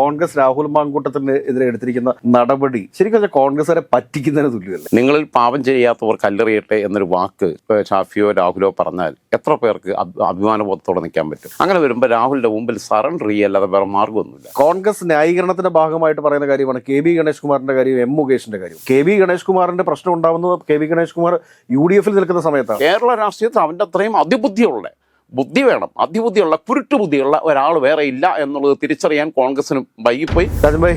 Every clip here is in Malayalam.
കോൺഗ്രസ് രാഹുൽ മാങ്കൂട്ടത്തിന് എതിരെ എടുത്തിരിക്കുന്ന നടപടി ശരിക്കും പറഞ്ഞാൽ വരെ പറ്റിക്കുന്നതിന് തുല്യമല്ലേ. നിങ്ങളിൽ പാപം ചെയ്യാത്തവർ കല്ലെറിയട്ടെ എന്നൊരു വാക്ക് ഷാഫിയോ രാഹുലോ പറഞ്ഞാൽ എത്ര പേർക്ക് അഭിമാനബോധത്തോടെ നിൽക്കാൻ പറ്റും? അങ്ങനെ വരുമ്പോൾ രാഹുലിന്റെ മുമ്പിൽ സറണ്ടർ അല്ലാതെ വേറെ മാർഗമൊന്നുമില്ല. കോൺഗ്രസ് ന്യായീകരണത്തിന്റെ ഭാഗമായിട്ട് പറയുന്ന കാര്യമാണ് കെ ബി ഗണേഷ് കുമാറിന്റെ കാര്യം എം മുകേഷിന്റെ കാര്യം. കെ ബി ഗണേഷ് കുമാറിന്റെ പ്രശ്നം ഉണ്ടാവുന്നത് K B Ganesh Kumar U D എഫിൽ നിൽക്കുന്ന സമയത്താണ്. കേരള രാഷ്ട്രീയത്തിൽ അവന്റെ അത്രയും അതിബുദ്ധിയുള്ള. ബുദ്ധി വേണം. അതിബുദ്ധിയുള്ള കുരുട്ടുബുദ്ധിയുള്ള ഒരാൾ വേറെ ഇല്ല എന്നുള്ളത് തിരിച്ചറിയാൻ കോൺഗ്രസിന് വൈകിപ്പോയി. രാജൻ ഭായ്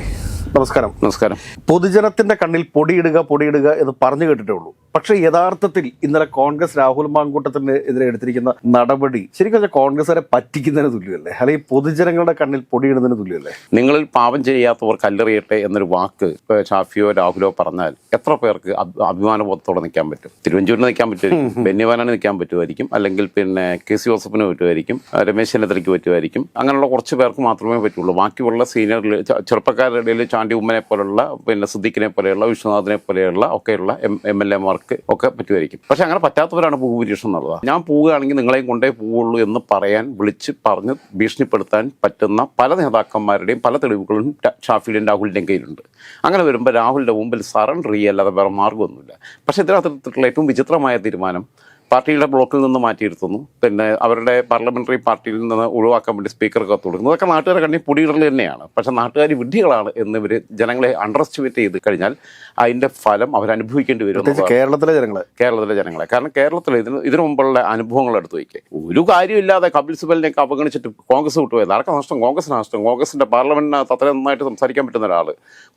നമസ്കാരം. നമസ്കാരം. പൊതുജനത്തിന്റെ കണ്ണിൽ പൊടിയിടുക പൊടിയിടുക എന്ന് പറഞ്ഞു കേട്ടിട്ടേ ഉള്ളൂ. പക്ഷേ യഥാർത്ഥത്തിൽ ഇന്നലെ കോൺഗ്രസ് രാഹുൽ മാങ്കൂട്ടത്തിന് എതിരെ എടുത്തിരിക്കുന്ന നടപടി ശരിക്കും പറഞ്ഞാൽ കോൺഗ്രസ്സുകാരെ പറ്റിക്കുന്നതിന് തുല്യമല്ലേ? അല്ലെങ്കിൽ പൊതുജനങ്ങളുടെ കണ്ണിൽ പൊടിയിടുന്നതിന് തുല്യമല്ലേ? നിങ്ങളിൽ പാപം ചെയ്യാത്തവർ കല്ലെറിയട്ടെ എന്നൊരു വാക്ക് ഷാഫിയോ രാഹുലോ പറഞ്ഞാൽ എത്ര പേർക്ക് അഭിമാനബോധത്തോടെ നിൽക്കാൻ പറ്റും? തിരുവഞ്ചൂരിന് നിൽക്കാൻ പറ്റുമായിരിക്കും. ബെന്നിവാനാണ് നിൽക്കാൻ പറ്റുമായിരിക്കും. അല്ലെങ്കിൽ പിന്നെ കെ സി ജോസഫിന് പറ്റുമായിരിക്കും. രമേശ് ചെന്നിത്തലയ്ക്ക് പറ്റുമായിരിക്കും. അങ്ങനെയുള്ള കുറച്ച് പേർക്ക് മാത്രമേ പറ്റുള്ളൂ. ബാക്കിയുള്ള സീനിയർ ചെറുപ്പക്കാരുടെ ഇടയിൽ ചാണ്ടി ഉമ്മനെ പോലുള്ള പിന്നെ സിദ്ദിഖിനെ പോലെയുള്ള വിശ്വനാഥിനെ പോലെയുള്ള ഒക്കെയുള്ള എം എം എൽ എമാർക്ക് ഒക്കെ പറ്റുമായിരിക്കും. പക്ഷെ അങ്ങനെ പറ്റാത്തവരാണ് ഭൂരിപക്ഷം എന്നുള്ളത് ഞാൻ പോവുകയാണെങ്കിൽ നിങ്ങളെയും കൊണ്ടേ പോവുള്ളൂ എന്ന് പറയാൻ വിളിച്ച് പറഞ്ഞ് ഭീഷണിപ്പെടുത്താൻ പറ്റുന്ന പല നേതാക്കന്മാരുടെയും പല തെളിവുകളും ഷാഫിയുടെയും രാഹുലിന്റെയും കയ്യിലുണ്ട്. അങ്ങനെ വരുമ്പോൾ രാഹുലിന്റെ മുമ്പിൽ സറണ്ടർ അല്ലാതെ വേറെ മാർഗമൊന്നുമില്ല. പക്ഷേ ഇതിനകത്തുള്ള ഏറ്റവും വിചിത്രമായ തീരുമാനം പാർട്ടിയുടെ ബ്ലോക്കിൽ നിന്ന് മാറ്റിയിരുത്തുന്നു പിന്നെ അവരുടെ പാർലമെന്ററി പാർട്ടിയിൽ നിന്ന് ഒഴിവാക്കാൻ വേണ്ടി സ്പീക്കർക്ക് കൊടുക്കുന്നു അതൊക്കെ നാട്ടുകാരെ കണ്ണി പൊടിയിടൽ തന്നെയാണ്. പക്ഷെ നാട്ടുകാർ വിഡ്ഢികളാണ് എന്നിവർ ജനങ്ങളെ അണ്ടർ എസ്റ്റിമേറ്റ് ചെയ്ത് കഴിഞ്ഞാൽ അതിന്റെ ഫലം അവരനുഭവിക്കേണ്ടി വരും പ്രത്യേകിച്ച് കേരളത്തിലെ ജനങ്ങളെ. കേരളത്തിലെ ജനങ്ങളെ. കാരണം കേരളത്തിൽ ഇതിന് ഇതിനു മുമ്പുള്ള അനുഭവങ്ങൾ എടുത്തു വയ്ക്കുക ഒരു കാര്യമില്ലാതെ കപിൽ സിബലിനെയൊക്കെ അവഗണിച്ചിട്ട് കോൺഗ്രസ് വിട്ടുപോയത് ആർക്ക നഷ്ടം? കോൺഗ്രസ് നഷ്ടം. കോൺഗ്രസിന്റെ പാർലമെന്റിനകത്ത് അത്ര നന്നായിട്ട് സംസാരിക്കാൻ പറ്റുന്ന ഒരാൾ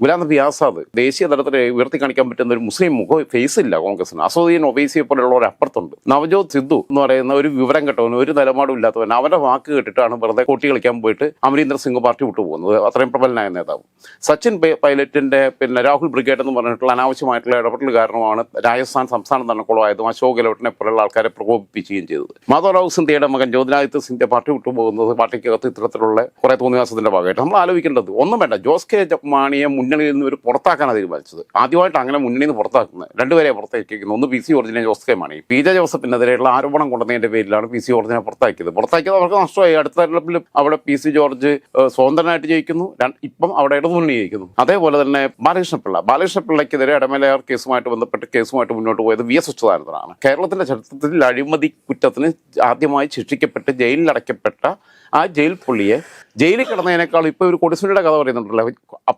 ഗുലാം നബി ആസാദ് ദേശീയ തലത്തിൽ ഉയർത്തി കാണിക്കാൻ പറ്റുന്ന ഒരു മുസ്ലിം മുഖം ഫേസ് ഇല്ല കോൺഗ്രസിന് അസോദീൻ ഒബൈസിയെ പോലെയുള്ളവർ അപ്പുറത്തുണ്ട് നവജോത് സിദ്ധു എന്ന് പറയുന്ന ഒരു വിവരം കെട്ടവൻ ഒരു നിലപാടും ഇല്ലാത്തവൻ അവന്റെ വാക്ക് കേട്ടിട്ടാണ് വെറുതെ കോട്ടി കളിക്കാൻ പോയിട്ട് അമരീന്ദർ സിംഗ് പാർട്ടി വിട്ടു പോകുന്നത്. അത്രയും പ്രബലനായ നേതാവ്. സച്ചിൻ പൈലറ്റിന്റെ പിന്നെ രാഹുൽ ബ്രിഗേഡ് എന്ന് പറഞ്ഞിട്ടുള്ള അനാവശ്യമായിട്ടുള്ള ഇടപെടൽ കാരണമാണ് രാജസ്ഥാൻ സംസ്ഥാനം തന്നെ കുളമായതും അശോക് ഗെഹ്ലോട്ടിനെ പോലുള്ള ആൾക്കാരെ പ്രകോപിപ്പിക്കുകയും ചെയ്തത്. മാധവറാവു സിന്ധ്യയുടെ മകൻ ജ്യോതിരാദിത്യ സിന്ധ്യ പാർട്ടി വിട്ടു പോകുന്നത് പാർട്ടിക്കകത്ത് ഇത്തരത്തിലുള്ള കുറെ തോന്നിവാസത്തിന്റെ ഭാഗമായിട്ട് നമ്മൾ ആലോചിക്കേണ്ടത് ഒന്നും വേണ്ട. ജോസ് കെ ജപ്മാണിയെ മുന്നണിയിൽ നിന്ന് ഒരു പുറത്താക്കാനാണ് തീരുമാനിച്ചത്. ആദ്യമായിട്ട് അങ്ങനെ മുന്നണിയിൽ നിന്ന് പുറത്താക്കുന്നത്. രണ്ടുപേരെ പുറത്തേക്കുന്നു ഒന്ന് P C ഒറിജിനെ Jose K Mani P J ജോസഫിനെതിരെയുള്ള ആരോപണം കൊണ്ടുവന്നതിന്റെ പേരിലാണ് പി സി ജോർജിനെ പുറത്താക്കിയത്. പുറത്താക്കിയത് അവർക്ക് നഷ്ടമായി. അടുത്ത തെരഞ്ഞെടുപ്പിൽ അവിടെ പി സി ജോർജ് സ്വതന്ത്രനായിട്ട് ജയിക്കുന്നു. ഇപ്പം അവിടെ ഇടതുമുന്നണി ജയിക്കുന്നു അതേപോലെ തന്നെ ബാലകൃഷ്ണപിള്ള. ബാലകൃഷ്ണപിള്ളയ്ക്കെതിരെ ഇടമലയാർ കേസുമായിട്ട് ബന്ധപ്പെട്ട് കേസുമായിട്ട് മുന്നോട്ട് പോയത് വി എസ് അച്യുതാനന്ദനാണ്. കേരളത്തിന്റെ ചരിത്രത്തിൽ അഴിമതി കുറ്റത്തിന് ആദ്യമായി ശിക്ഷിക്കപ്പെട്ട് ജയിലിൽ അടയ്ക്കപ്പെട്ട ആ ജയിൽ പുള്ളിയെ ജയിലിൽ കിടന്നതിനേക്കാൾ ഇപ്പൊ ഒരു കൊടിസുനിയുടെ കഥ പറയുന്നുണ്ടല്ലോ.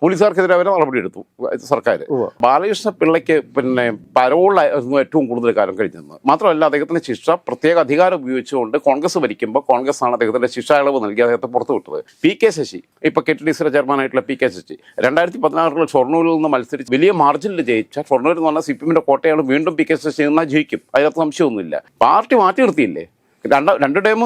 പോലീസുകാർക്കെതിരെ അവരെ നടപടി എടുത്തു സർക്കാർ ബാലകൃഷ്ണ പിള്ളയ്ക്ക് പിന്നെ പരോളായിരുന്നു ഏറ്റവും കൂടുതൽ കാലം കഴിഞ്ഞത് മാത്രമല്ല അദ്ദേഹത്തിന്റെ ശിക്ഷ പ്രത്യേക അധികാരം ഉപയോഗിച്ചുകൊണ്ട് കോൺഗ്രസ് ഭരിക്കുമ്പോൾ കോൺഗ്രസ് ആണ് അദ്ദേഹത്തിന്റെ ശിക്ഷ ഇളവ് നൽകി അദ്ദേഹത്തെ പുറത്തുവിട്ടത് പി കെ ശശി ഇപ്പൊ കെ ടി ഡി സിയുടെ ചെയർമാനായിട്ടുള്ള പി കെ ശശി രണ്ടായിരത്തി പതിനാറിൽ ഷൊർണൂരിൽ നിന്ന് മത്സരിച്ച് വലിയ മാർജിനിൽ ജയിച്ച ഷൊർണൂർ എന്ന് പറഞ്ഞാൽ സി പി എമ്മിന്റെ കോട്ടയാണ് വീണ്ടും പി കെ ശശി എന്നാൽ ജയിക്കും? അതിനകത്ത് സംശയമൊന്നുമില്ല. പാർട്ടി മാറ്റി നിർത്തിയില്ലേ? രണ്ട് രണ്ട് ടൈം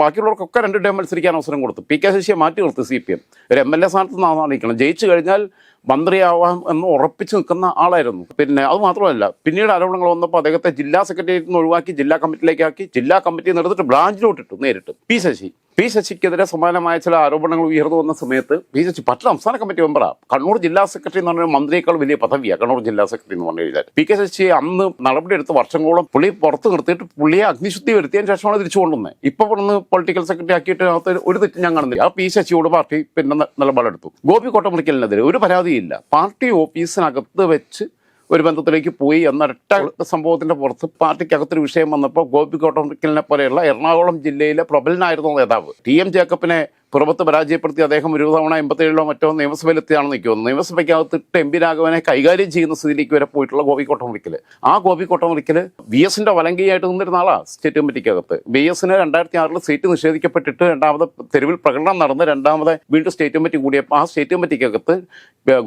ബാക്കിയുള്ളവർക്കൊക്കെ രണ്ട് ടൈം മത്സരിക്കാൻ അവസരം കൊടുത്തു. പി കെ ശശിയെ മാറ്റി നിർത്തി സി പി എം. ഒരു എം എൽ എ സ്ഥാനത്ത് നിന്നാണ് നിൽക്കണം ജയിച്ചു കഴിഞ്ഞാൽ മന്ത്രിയാവാം എന്ന് ഉറപ്പിച്ച് നിൽക്കുന്ന ആളായിരുന്നു. പിന്നെ അത് മാത്രമല്ല പിന്നീട് ആരോപണങ്ങൾ വന്നപ്പോൾ അദ്ദേഹത്തെ ജില്ലാ സെക്രട്ടേറിയറ്റിൽ നിന്ന് ഒഴിവാക്കി ജില്ലാ കമ്മിറ്റിയിലേക്കാക്കി ജില്ലാ കമ്മിറ്റി നിർത്തിട്ട് ബ്രാഞ്ചിലോട്ട് ഇട്ടു നേരിട്ട്. പി ശശി. പി ശശിക്കെതിരെ സമാനമായ ചില ആരോപണങ്ങൾ ഉയർന്നു വന്ന സമയത്ത് പി ശശി പറ്റ സംസ്ഥാന കമ്മിറ്റി മെമ്പറാണ് കണ്ണൂർ ജില്ലാ സെക്രട്ടറി എന്ന് പറഞ്ഞാൽ മന്ത്രിയേക്കാൾ വലിയ പദവിയാണ് കണ്ണൂർ ജില്ലാ സെക്രട്ടറി എന്ന് പറഞ്ഞു കഴിഞ്ഞാൽ പി കെ ശശിയെ അന്ന് നടപടിയെടുത്ത് വർഷങ്ങളോളം പുള്ളി പുറത്ത് നിർത്തിയിട്ട് പുള്ളിയെ അഗ്നിശുദ്ധി വരുത്തിയതിന് ശേഷമാണ് തിരിച്ചു കൊണ്ടുവന്നത് ഇപ്പൊ പറഞ്ഞ് പൊളിറ്റിക്കൽ സെക്രട്ടറി ആക്കിയിട്ട് ഒരു തെറ്റ് ഞാൻ കാണുന്നില്ല ആ പി ശശിയോട് പാർട്ടി പിന്നെ നിലപാടെടുത്തു. ഗോപി കോട്ടമുറിക്കലിനെതിരെ ഒരു പരാതിയില്ല പാർട്ടി ഓഫീസിനകത്ത് വെച്ച് ഒരു ബന്ധത്തിലേക്ക് പോയി എന്നൊരൊറ്റ സംഭവത്തിന്റെ പുറത്ത് പാർട്ടിക്കകത്തൊരു വിഷയം വന്നപ്പോൾ ഗോപി കോട്ടമുറിക്കലിനെ പോലെയുള്ള എറണാകുളം ജില്ലയിലെ പ്രബലനായിരുന്നു നേതാവ്. ടി എം ജേക്കബിനെ പുറത്ത് പരാജയപ്പെടുത്തി അദ്ദേഹം ഒരു തവണ എൺപത്തേഴിലോ മറ്റോ നിയമസഭയിലെത്തിയാണെന്ന് നിൽക്കുന്നത്. നിയമസഭയ്ക്കകത്തിട്ട് എം പി രാഘവനെ കൈകാര്യം ചെയ്യുന്ന സ്ഥിതിയിലേക്ക് വരെ പോയിട്ടുള്ള ഗോപി കോട്ടമുറിക്കൽ ആ ഗോപി കോട്ടമുറിക്കൽ വി എസിന്റെ വലങ്കയായിട്ട് നിന്നിരുന്ന ആളാ സ്റ്റേറ്റ് കമ്മിറ്റിക്കകത്ത്. ബി എസിന് രണ്ടായിരത്തി ആറിൽ സീറ്റ് നിഷേധിക്കപ്പെട്ടിട്ട് രണ്ടാമത് തെരുവിൽ പ്രകടനം നടന്ന് രണ്ടാമത് വീണ്ടും സ്റ്റേറ്റ് കമ്മിറ്റി കൂടിയപ്പോൾ ആ സ്റ്റേറ്റ് കമ്മിറ്റിക്കകത്ത്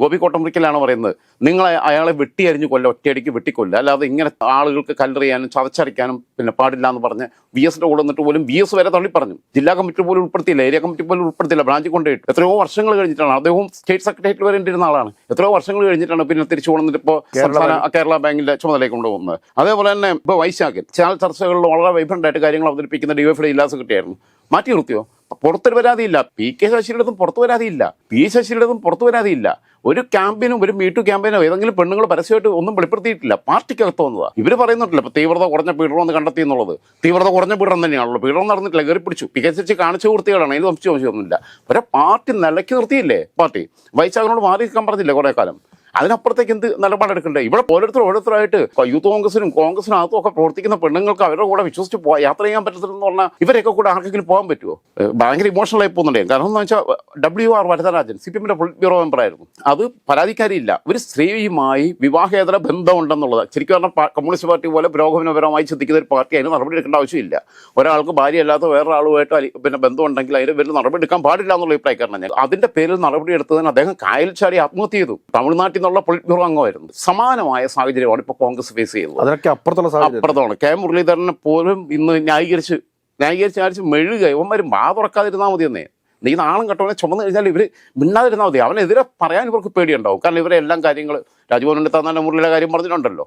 ഗോപി കോട്ടമുറിക്കലാണ് പറയുന്നത്. നിങ്ങൾ അയാളെ വെട്ടിയരിഞ്ഞു കൊല്ല ഒറ്റയടിക്ക് വെട്ടിക്കൊല്ല. അല്ലാതെ ഇങ്ങനെ ആളുകൾക്ക് കല്ലെറിയാനും ചതച്ചരയ്ക്കാനും പിന്നെ പാടില്ല എന്ന് പറഞ്ഞ് വി എസിന്റെ കൂടെ നിന്നിട്ട് പോലും വി എസ് വരെ തള്ളി പറഞ്ഞു ജില്ലാ കമ്മിറ്റി പോലും ഉൾപ്പെടുത്തിയില്ല. ഏരിയ കമ്മിറ്റി പോലും ഉൾപ്പെടുത്തിയില്ല. ബ്രാഞ്ച് കൊണ്ടുപോയിട്ട് എത്രയോ വർഷങ്ങൾ കഴിഞ്ഞിട്ടാണ്. അദ്ദേഹം സ്റ്റേറ്റ് സെക്രട്ടേറിയറ്റ് വരേണ്ടിയിരുന്ന ആളാണ്. എത്രയോ വർഷങ്ങൾ കഴിഞ്ഞിട്ടാണ് പിന്നെ തിരിച്ചു കൊണ്ടുവന്നിട്ട് ഇപ്പോൾ സംസ്ഥാന കേരള ബാങ്കിന്റെ ചുമതല കൊണ്ടുപോകുന്നത്. അതേപോലെ തന്നെ ഇപ്പോൾ വൈശാഖൻ ചാനൽ ചർച്ചകളിൽ വളരെ വൈബ്രന്റ് ആയിട്ട് കാര്യങ്ങൾ അവതരിപ്പിക്കുന്ന ഡിവൈഫിയുടെ ജില്ലാ സെക്രട്ടറി ആയിരുന്നു. മാറ്റി നിർത്തിയോ? പുറത്തൊരു പരാതിയില്ല. പി കെ ശശിയുടെതും പുറത്തു പരാതിയില്ല. പി ശശിയുടെതും പുറത്തു വരാതില്ല ഒരു ക്യാമ്പിനും ഒരു മീറ്റു ക്യാമ്പയിനോ ഏതെങ്കിലും പെണ്ണുങ്ങൾ പരസ്യമായിട്ട് ഒന്നും വെളിപ്പെടുത്തിയിട്ടില്ല. പാർട്ടിക്കകത്ത് വന്നതാണ് ഇവർ പറയുന്നുണ്ടല്ലോ ഇപ്പൊ തീവ്രത കുറഞ്ഞ പീഡനം എന്ന് കണ്ടെത്തി എന്നുള്ളത്. തീവ്രത കുറഞ്ഞ പീഡനം തന്നെയാണല്ലോ. പീഡനം നടന്നിട്ടില്ല കയറി പിടിച്ചു പി കെ ശശി കാണിച്ച വൃത്തികളാണ് ഇത് സംശയം സംശയമൊന്നുമില്ല. ഒരു പാർട്ടി നിലയ്ക്ക് നിർത്തിയില്ലേ? പാർട്ടി. വൈശാഖനോട് മാറി നിൽക്കാൻ പറഞ്ഞില്ലേ കുറെ കാലം അതിനപ്പുറത്തേക്ക് എന്ത് നിലപാടെടുക്കണ്ടേ ഇവിടെ ഓരോരുത്തർ ഓരോരുത്തരായിട്ട് യൂത്ത് കോൺഗ്രസിനും കോൺഗ്രസിനും അകത്തും ഒക്കെ പ്രവർത്തിക്കുന്ന പെണ്ണുങ്ങൾക്ക് അവരുടെ കൂടെ വിശ്വസിച്ച് പോവാ യാത്ര ചെയ്യാൻ പറ്റത്തില്ലെന്ന് പറഞ്ഞാൽ ഇവരെയൊക്കെ കൂടെ ആർക്കെങ്കിലും പോകാൻ പറ്റുമോ ഭയങ്കര ഇമോഷണൽ ആയി പോകുന്നുണ്ടേ. കാരണം എന്ന് വെച്ചാൽ W R Varadarajan C P എമ്മിന്റെ ബ്യൂറോ മെമ്പറായിരുന്നു അത് പരാതിക്കാരിയില്ല. ഒരു സ്ത്രീയുമായി വിവാഹേതര ബന്ധമുണ്ടെന്നുള്ളത് ശരിക്കും പറഞ്ഞാൽ കമ്മ്യൂണിസ്റ്റ് പാർട്ടി പോലെ പുരോഗമനപരമായി ചിന്തിക്കുന്ന ഒരു പാർട്ടി അതിന് നടപടി എടുക്കേണ്ട ആവശ്യമില്ല. ഒരാൾക്ക് ഭാര്യയല്ലാത്ത വേറൊരാളുമായിട്ട് പിന്നെ ബന്ധമുണ്ടെങ്കിൽ അതിന് വലിയ നടപടി എടുക്കാൻ പാടില്ല എന്നുള്ള അഭിപ്രായക്കാരനാണ് ഞാൻ. അതിന്റെ പേരിൽ നടപടി എടുത്തതിന് അദ്ദേഹം കായൽ ചാടി ആത്മഹത്യ ചെയ്തു. തമിഴ്നാട്ടിൽ നിന്നുള്ള പൊളിറ്റ് ബ്യൂറോ അംഗമായിരുന്നു സമാനമായ സാഹചര്യമാണ് ഇപ്പോൾ കോൺഗ്രസ് ഫേസ് ചെയ്യുന്നത്. അതിനൊക്കെ അപ്പുറത്തുള്ള അപ്പുറത്താണ്. കെ മുരളീധരനെ പോലും ഇന്ന് ന്യായീകരിച്ച് ന്യായീകരിച്ച് ന്യായീകരിച്ച് മെഴുക ഇവന്മാർ മാ തുറക്കാതിരുന്നാൽ മതി എന്നേ. നീ നാളും കെട്ടവനെ ചുമന്ന് കഴിഞ്ഞാൽ ഇവർ മിണ്ടാതിരുന്നാൽ മതി. അവനെതിരെ പറയാൻ ഇവർക്ക് പേടിയുണ്ടാവും. കാരണം ഇവരെ എല്ലാം കാര്യങ്ങൾ രാജ്ഭവനിലെ തന്നെ മുരളിയുടെ കാര്യം പറഞ്ഞിട്ടുണ്ടല്ലോ.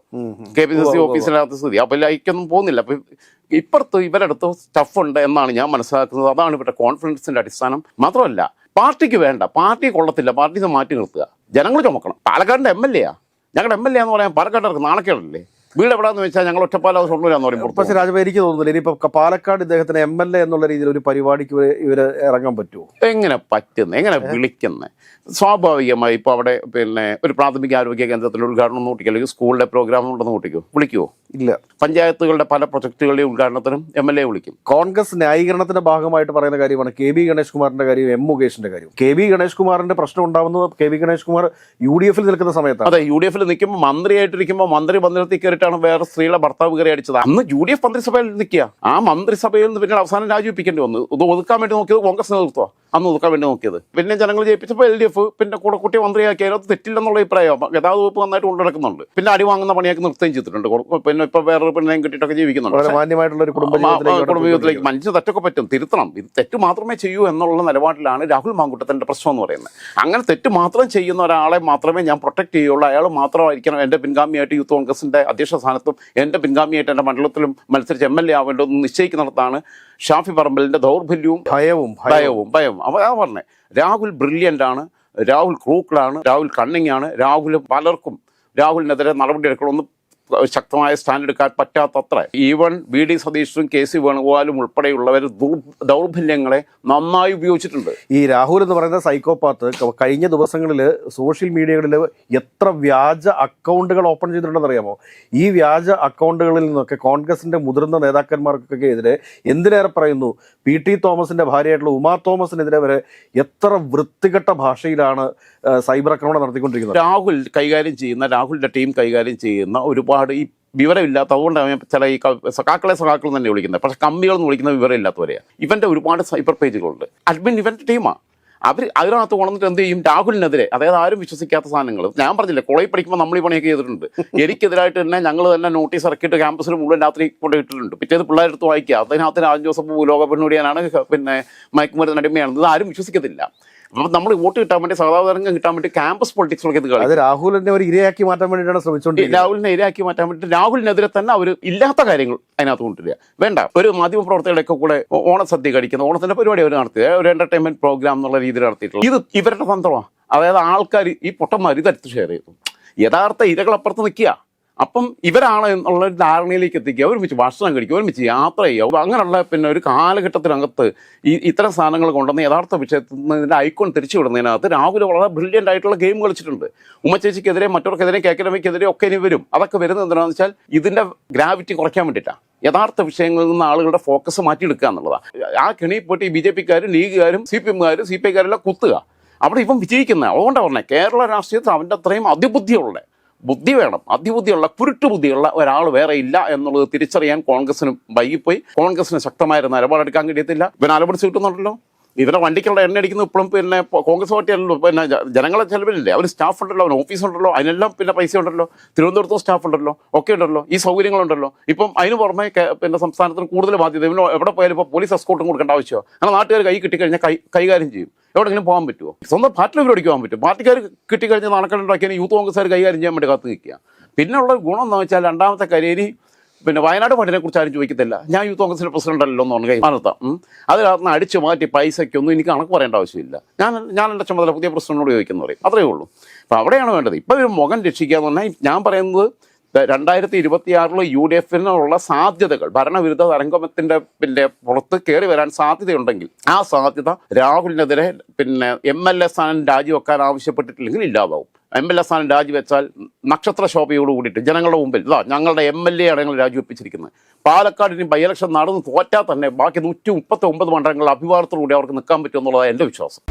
കെ പി സി സി ഓഫീസിനകത്ത് സ്ഥിതി. അപ്പോൾ ലൈക്കൊന്നും പോകുന്നില്ല. അപ്പം ഇപ്പുറത്ത് ഇവരടുത്ത് സ്റ്റഫ് ഉണ്ട് എന്നാണ് ഞാൻ മനസ്സിലാക്കുന്നത്. അതാണ് ഇവരുടെ കോൺഫിഡൻസിന്റെ അടിസ്ഥാനം. മാത്രമല്ല പാർട്ടിക്ക് വേണ്ട പാർട്ടി കൊള്ളത്തില്ല പാർട്ടി മാറ്റി നിർത്തുക. ജനങ്ങൾ ചുമക്കണം. പാലക്കാടിന്റെ എം എൽ എയാ ഞങ്ങളുടെ എം എൽ എ എന്ന് പറയാൻ പാലക്കാട്ടുകാർക്ക് നാണക്കേടല്ലേ? വീട് എവിടെയാന്ന് വെച്ചാൽ ഞങ്ങൾ ഒറ്റപ്പാലം ഷൊർണൂരാന്ന് പറയും പുറത്ത്. പക്ഷേ രാജഭ എനിക്ക് തോന്നുന്നില്ല. ഇനിയിപ്പോ പാലക്കാട് ഇദ്ദേഹത്തിന് എം എൽ എ എന്നുള്ള രീതിയിൽ ഒരു പരിപാടിക്ക് ഇവർ ഇറങ്ങാൻ പറ്റുമോ എങ്ങനെ പറ്റുന്നത് എങ്ങനെ വിളിക്കുന്നത് സ്വാഭാവികമായി ഇപ്പോൾ അവിടെ പിന്നെ ഒരു പ്രാഥമിക ആരോഗ്യ കേന്ദ്രത്തിന്റെ ഉദ്ഘാടനം ഒന്ന് കൂട്ടിക്കോ അല്ലെങ്കിൽ സ്കൂളിലെ പ്രോഗ്രാം ഉണ്ടെന്ന് നോട്ടിക്കോ? വിളിക്കുമോ ഇല്ല. പഞ്ചായത്തുകളുടെ പല പ്രൊജക്ടുകളുടെയും ഉദ്ഘാടനത്തിനും എം എൽ എ വിളിക്കും. കോൺഗ്രസ് ന്യായീകരണത്തിന്റെ ഭാഗമായിട്ട് പറയുന്ന കാര്യമാണ് കെ ബി ഗണേഷ് കുമാറിന്റെ കാര്യം എം മുകേഷിന്റെ കാര്യം. കെ ബി ഗണേഷ് കുമാറിന്റെ പ്രശ്നം ഉണ്ടാവുന്നത് K B Ganesh Kumar U D എഫിൽ നിൽക്കുന്ന സമയത്താണ്. അതെ യു ഡി എഫിൽ നിൽക്കുമ്പോൾ മന്ത്രിയായിട്ടിരിക്കുമ്പോൾ മന്ത്രി മന്ദിരത്തിൽ കയറിയിട്ടാണ് വേറെ സ്ത്രീയുടെ ഭർത്താവ് കയറി അടിച്ചത്. അന്ന് യു ഡി എഫ് മന്ത്രിസഭയിൽ നിൽക്കുക. ആ മന്ത്രിസഭയിൽ നിന്ന് പിന്നെ അവസാനം രാജിവെപ്പിക്കേണ്ടി വന്നു. ഒതുക്കാൻ വേണ്ടി നോക്കിയത് കോൺഗ്രസ് നേതൃത്വം അന്ന് ഒതുക്കാൻ വേണ്ടി നോക്കിയത്. പിന്നെ ജനങ്ങൾ ജയിപ്പിച്ചപ്പോൾ എൽ ഡി എഫ് പിന്നെ കൂടെ കുട്ടി മന്ത്രിയാക്കി. അതിനകത്ത് തെറ്റില്ലെന്നുള്ള അഭിപ്രായം. ഗതാഗത വകുപ്പ് നന്നായിട്ട് കൊണ്ടുനടക്കുന്നുണ്ട് പിന്നെ അടി വാങ്ങുന്ന പണിയൊക്കെ നിർത്തുകയും ചെയ്തിട്ടുണ്ട്. പിന്നെ ഇപ്പൊ വേറൊരു പെണ്ണിനെയും കിട്ടിയിട്ടൊക്കെ ജീവിക്കുന്നുണ്ട്. മാന്യമായിട്ടുള്ള ഒരു കുടുംബജീവിതത്തിലേക്ക് മനുഷ്യ തെറ്റൊക്കെ പറ്റും. തിരുത്തണം. ഇത് തെറ്റ് മാത്രമേ ചെയ്യൂ എന്നുള്ള നിലപാടിലാണ് രാഹുൽ മാങ്കുട്ടത്തിന്റെ പ്രശ്നം എന്ന് പറയുന്നത്. അങ്ങനെ തെറ്റ് മാത്രം ചെയ്യുന്ന ഒരാളെ മാത്രമേ ഞാൻ പ്രൊട്ടക്ട് ചെയ്യുള്ളൂ. അയാൾ മാത്രമായിരിക്കണം എന്റെ പിൻഗാമിയായിട്ട് യൂത്ത് കോൺഗ്രസിന്റെ അധ്യക്ഷ സ്ഥാനത്തും എന്റെ പിൻഗാമിയായിട്ട് എന്റെ മണ്ഡലത്തിലും മത്സരിച്ച് എം എൽ എ ആവേണ്ടതെന്ന് നിശ്ചയിക്കുന്നിടത്താണ് ഷാഫി പറമ്പലിന്റെ ദൗർബല്യവും ഭയവും ഭയവും. ഭയവും ഭയം അപ്പൊ അതാ പറഞ്ഞേ. രാഹുൽ ബ്രില്യന്റ് ആണ്. രാഹുൽ ക്രൂക്കളാണ്. രാഹുൽ കണ്ണിങ്ങാണ് രാഹുൽ പലർക്കും രാഹുലിനെതിരെ നടപടി എടുക്കണമെന്ന് ശക്തമായ സ്റ്റാൻഡ് എടുക്കാൻ പറ്റാത്തത്ര. ഈവൻ വി ഡി സതീഷും കെ സി വേണുഗോപാലും ഉൾപ്പെടെയുള്ളവർ ദുർ- ദൗർബല്യങ്ങളെ നന്നായി ഉപയോഗിച്ചിട്ടുണ്ട്. ഈ രാഹുൽ എന്ന് പറയുന്ന സൈക്കോപാത്ത് കഴിഞ്ഞ ദിവസങ്ങളിൽ സോഷ്യൽ മീഡിയകളിൽ എത്ര വ്യാജ അക്കൗണ്ടുകൾ ഓപ്പൺ ചെയ്തിട്ടുണ്ടെന്ന് അറിയാമോ? ഈ വ്യാജ അക്കൗണ്ടുകളിൽ നിന്നൊക്കെ കോൺഗ്രസിന്റെ മുതിർന്ന നേതാക്കന്മാർക്കൊക്കെ എതിരെ എന്തിനേറെ പറയുന്നു? പി ടി തോമസിന്റെ ഭാര്യയായിട്ടുള്ള ഉമാ തോമസിനെതിരെ വരെ എത്ര വൃത്തികെട്ട ഭാഷയിലാണ് സൈബർ ആക്രമണം നടത്തിക്കൊണ്ടിരിക്കുന്നത്? രാഹുൽ കൈകാര്യം ചെയ്യുന്ന രാഹുലിന്റെ ടീം കൈകാര്യം ചെയ്യുന്ന ഒരുപാട് ഈ വിവരമില്ലാത്ത അതുകൊണ്ടാണ് ചില ഈ സഖാക്കളെ സഖാക്കൾ തന്നെ വിളിക്കുന്നത്. പക്ഷെ കമ്മികളെന്ന് വിളിക്കുന്ന വിവരമില്ലാത്തവരെയാണ്. ഇവന്റെ ഒരുപാട് സൈബർ പേജുകളുണ്ട്. അഡ്മിൻ ഇവന്റെ ടീമാണ് അവർ അതിനകത്ത് കൊണ്ടിട്ട് എന്ത് ചെയ്യും? രാഹുലിനെതിരെ അതായത് ആരും വിശ്വസിക്കാത്ത സാധനങ്ങൾ ഞാൻ പറഞ്ഞില്ലേ കോളേജ് പഠിക്കുമ്പോൾ നമ്മൾ ഈ പണിയൊക്കെ ചെയ്തിട്ടുണ്ട്. എനിക്കെതിരായിട്ട് തന്നെ ഞങ്ങൾ തന്നെ നോട്ടീസ് ഇറക്കിയിട്ട് ക്യാമ്പസിൽ മുഴുവൻ രാത്രി കൊണ്ട് ഇട്ടിട്ടുണ്ട്. പിറ്റേത് പിള്ളേരെടുത്ത് വായിക്കുക. അതിനകത്ത് രാജൻ ജോസഫ് ലോക പെണ്ണുടിയാനാണ് പിന്നെ മയക്കുമരുന്ന് അടിമയാണ് ഇത് ആരും വിശ്വസിക്കത്തില്ല. അപ്പം നമ്മൾ വോട്ട് കിട്ടാൻ വേണ്ടി സഹതാപതരംഗം കിട്ടാൻ വേണ്ടി ക്യാമ്പസ് പൊളിറ്റിക്സൊക്കെ ഇത് കളി അത് രാഹുലിനെ ഒരു ഇരയാക്കി മാറ്റാൻ വേണ്ടിയിട്ടാണ് ശ്രമിച്ചോണ്ട് ശ്രമിച്ചുകൊണ്ടിരിക്കുന്നത് രാഹുലിനെ ഇരയാക്കി മാറ്റാൻ വേണ്ടി രാഹുലിനെതിരെ തന്നെ അവർ ഇല്ലാത്ത കാര്യങ്ങൾ അതിനകത്ത് കൊണ്ടുവരിക. വേണ്ട ഒരു മാധ്യമ പ്രവർത്തകരുടെയൊക്കെ കൂടെ ഓണസദ്യ കഴിക്കുന്ന ഓണത്തിന്റെ പരിപാടി അവർ നടത്തിയത്. ഒരു എന്റർടൈൻമെന്റ് പ്രോഗ്രാം എന്നുള്ള രീതിയിൽ നടത്തിയിട്ടുള്ളത്. ഇത് ഇവരുടെ തന്ത്രമാണ് അതായത് ആൾക്കാർ ഈ പൊട്ടന്മാർ ഇതെടുത്ത് ഷെയർ ചെയ്തു. യഥാർത്ഥ ഇരകളപ്പുറത്ത് നിൽക്കുക. അപ്പം ഇവരാണ് എന്നുള്ള ഒരു ധാരണയിലേക്ക് എത്തിക്കുക ഒരുമിച്ച് ഭക്ഷണം കഴിക്കുക ഒരുമിച്ച് യാത്ര ചെയ്യുക. അങ്ങനെയുള്ള പിന്നെ ഒരു കാലഘട്ടത്തിനകത്ത് ഈ ഇത്തരം സാധനങ്ങൾ കൊണ്ടുവന്ന് യഥാർത്ഥ ഇതിന്റെ ഐക്കോൺ തിരിച്ചു വിടുന്നതിനകത്ത് രാഹുൽ വളരെ ബ്രില്യന്റ് ആയിട്ടുള്ള ഗെയിം കളിച്ചിട്ടുണ്ട്. ഉമ്മച്ചേച്ചിക്കെതിരെ മറ്റവർക്കെതിരെ കേക്കരമയ്ക്കെതിരെ ഒക്കെ ഇനി വരും. അതൊക്കെ വരുന്നത് എന്താണെന്ന് വെച്ചാൽ ഇതിന്റെ ഗ്രാവിറ്റി കുറയ്ക്കാൻ വേണ്ടിയിട്ടാണ് യഥാർത്ഥ വിഷയങ്ങളിൽ നിന്ന് ആളുകളുടെ ഫോക്കസ് മാറ്റിയെടുക്കുക എന്നുള്ളതാണ് ആ കെണി പോയിട്ട് ബി ജെ പിക്കാരും ലീഗുകാരും സി പി എമ്മുകാരും സി പി ഐക്കാരെല്ലാം കുത്തുക. അവിടെ ഇവൻ വിജയിക്കുന്ന അതുകൊണ്ടാണ് പറഞ്ഞത് കേരള രാഷ്ട്രീയത്തിൽ അവന്റെ അത്രയും അതിബുദ്ധിയുള്ള. ബുദ്ധി വേണം. അതിബുദ്ധിയുള്ള കുരുട്ടുബുദ്ധിയുള്ള ഒരാൾ വേറെ ഇല്ല എന്നുള്ളത് തിരിച്ചറിയാൻ കോൺഗ്രസിന് വൈകിപ്പോയി. കോൺഗ്രസിന് ശക്തമായ നിലപാടെടുക്കാൻ കഴിയത്തില്ല. ഇവൻ സീറ്റ് കിട്ടുന്നുണ്ടല്ലോ ഇവരുടെ വണ്ടിക്കുള്ള എണ്ണ അടിക്കുന്ന ഇപ്പോഴും പിന്നെ കോൺഗ്രസ് പാർട്ടിയല്ലല്ലോ. പിന്നെ ജനങ്ങളെ ചെലവിലില്ലേ? അവർ സ്റ്റാഫ് ഉണ്ടല്ലോ അവൻ ഓഫീസ് ഉണ്ടല്ലോ അതിനെല്ലാം പിന്നെ പൈസ ഉണ്ടല്ലോ. തിരുവനന്തപുരത്തും സ്റ്റാഫ് ഉണ്ടല്ലോ ഒക്കെ ഉണ്ടല്ലോ. ഈ സൗകര്യങ്ങളുണ്ടല്ലോ. ഇപ്പം അതിന് പുറമെ പിന്നെ സംസ്ഥാനത്തിന് കൂടുതൽ ബാധ്യത. ഇവന് എവിടെ പോയാലും ഇപ്പോൾ പോലീസ് എസ്കോട്ടും കൊടുക്കേണ്ട ആവശ്യമോ. അങ്ങനെ നാട്ടുകാർ കൈ കിട്ടിക്കഴിഞ്ഞാൽ കൈ കൈകാര്യം ചെയ്യും. എവിടെയെങ്കിലും പോകാൻ പറ്റുമോ സ്വന്തം പാർട്ടിയിൽ പരിപാടിക്ക് പോകാൻ പറ്റും. പാർട്ടിക്കാർ കിട്ടിക്കഴിഞ്ഞാൽ നാണക്കേടുണ്ടാക്കിയാൽ യൂത്ത് കോൺഗ്രസ്സുകാർ കൈകാര്യം ചെയ്യാൻ വേണ്ടി കാത്തു നിൽക്കുക. പിന്നെ ഉള്ള ഗുണം എന്ന് വെച്ചാൽ രണ്ടാമത്തെ കാര്യം പിന്നെ വയനാട് ഫണ്ടിനെ കുറിച്ച് ആരും ചോദിക്കത്തില്ല. ഞാൻ യൂത്ത് കോൺഗ്രസിന്റെ പ്രസിഡന്റ് അല്ലല്ലോ എന്ന് പറഞ്ഞു മാനത്താം അതിനകത്ത് അടിച്ചു മാറ്റി പൈസയ്ക്കൊന്നും എനിക്ക് കണക്ക് പറയേണ്ട ആവശ്യമില്ല. ഞാൻ ഞാൻ എന്റെ ചുമതല പുതിയ പ്രസിഡന്റിനോട് ചോദിക്കുന്നു പറയും. അത്രയേ ഉള്ളൂ. അപ്പോൾ അവിടെയാണ് വേണ്ടത്. ഇപ്പോൾ ഒരു മുഖം രക്ഷിക്കുക എന്ന് പറഞ്ഞാൽ ഞാൻ പറയുന്നത് രണ്ടായിരത്തി ഇരുപത്തിയാറിൽ യു ഡി എഫിനുള്ള സാധ്യതകൾ ഭരണവിരുദ്ധ തരംഗമത്തിന്റെ പിന്നെ പുറത്ത് കയറി വരാൻ സാധ്യതയുണ്ടെങ്കിൽ ആ സാധ്യത രാഹുലിനെതിരെ പിന്നെ എം എൽ എ സ്ഥാനം രാജിവെക്കാൻ ആവശ്യപ്പെട്ടിട്ടില്ലെങ്കിൽ ഇല്ലാതാവും. എം എൽ എ സ്ഥാനം രാജിവെച്ചാൽ നക്ഷത്ര ശോഭയോട് കൂടിയിട്ട് ജനങ്ങളുടെ മുമ്പിൽ ഇതാ ഞങ്ങളുടെ എം എൽ എ ആണ് ഞങ്ങൾ രാജിവെപ്പിച്ചിരിക്കുന്നത്. പാലക്കാട് ഇനി ബൈ ഇലക്ഷൻ നടന്ന് തോറ്റാൽ തന്നെ ബാക്കി നൂറ്റി മുപ്പത്തി ഒമ്പത് മണ്ഡലങ്ങളിൽ അഭിവാദത്തോടുകൂടി അവർക്ക് നിൽക്കാൻ പറ്റുമെന്നുള്ളതാണ് എന്റെ വിശ്വാസം.